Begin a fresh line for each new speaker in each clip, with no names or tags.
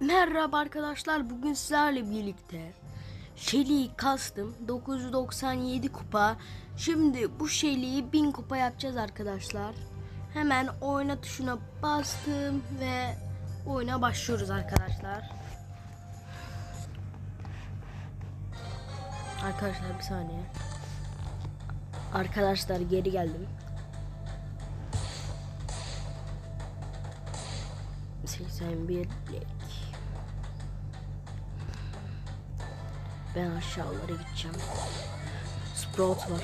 Merhaba arkadaşlar bugün sizlerle birlikte Shelly'i kastım 997 kupa. Şimdi bu Shelly'i 1000 kupa yapacağız arkadaşlar. Hemen oyna tuşuna bastım ve oyuna başlıyoruz arkadaşlar. Arkadaşlar bir saniye. Arkadaşlar geri geldim. 81 lek. Ben aşağılara gideceğim. Sprout var.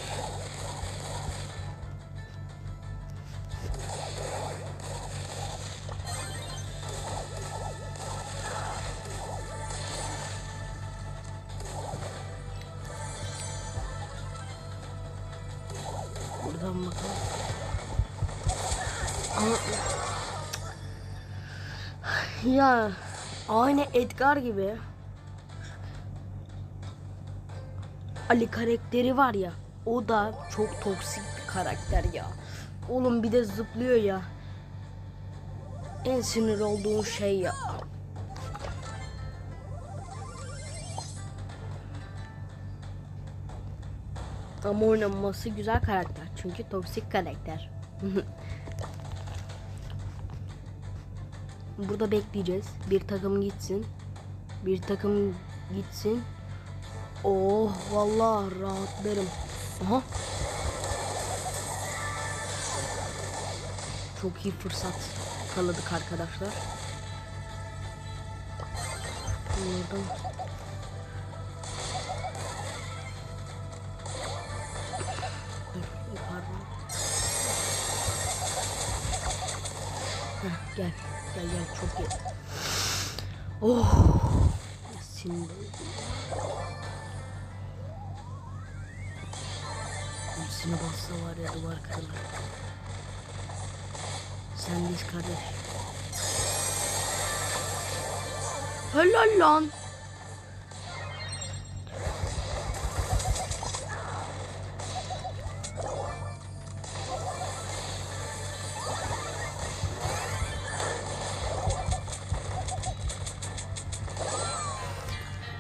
Buradan bakalım. Ama ya aynı Edgar gibi Ali karakteri var ya o da çok toksik bir karakter ya. Oğlum bir de zıplıyor ya. En sinir olduğum şey ya. Ama oynaması güzel karakter. Çünkü toksik karakter. Burada bekleyeceğiz. Bir takım gitsin. Bir takım gitsin. Oh vallahi rahatlarım. Aha. Çok iyi fırsat yakaladık arkadaşlar. Buradan. Gel. Gel gel çok iyi. Oh. Sinir Hepsini bassa var ya duvar kırılır. Sendeyiz kardeş. Helal lan.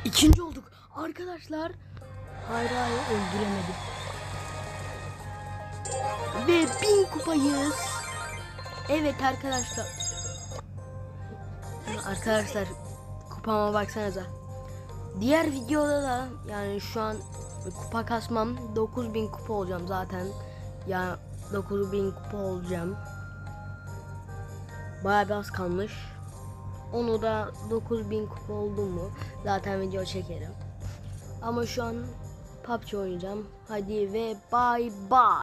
İkinci olduk. Arkadaşlar. Hayır öldüremedik. Ve bin kupayız. Evet arkadaşlar. Arkadaşlar kupama baksanıza. Diğer videoda da yani şu an kupa kasmam 9000 kupa olacağım zaten. Ya 9000 kupa olacağım. Bayağı bir az kalmış. Onu da 9000 kupa oldum mu zaten video çekerim. Ama şu an PUBG oynayacağım. Hadi ve bye bye.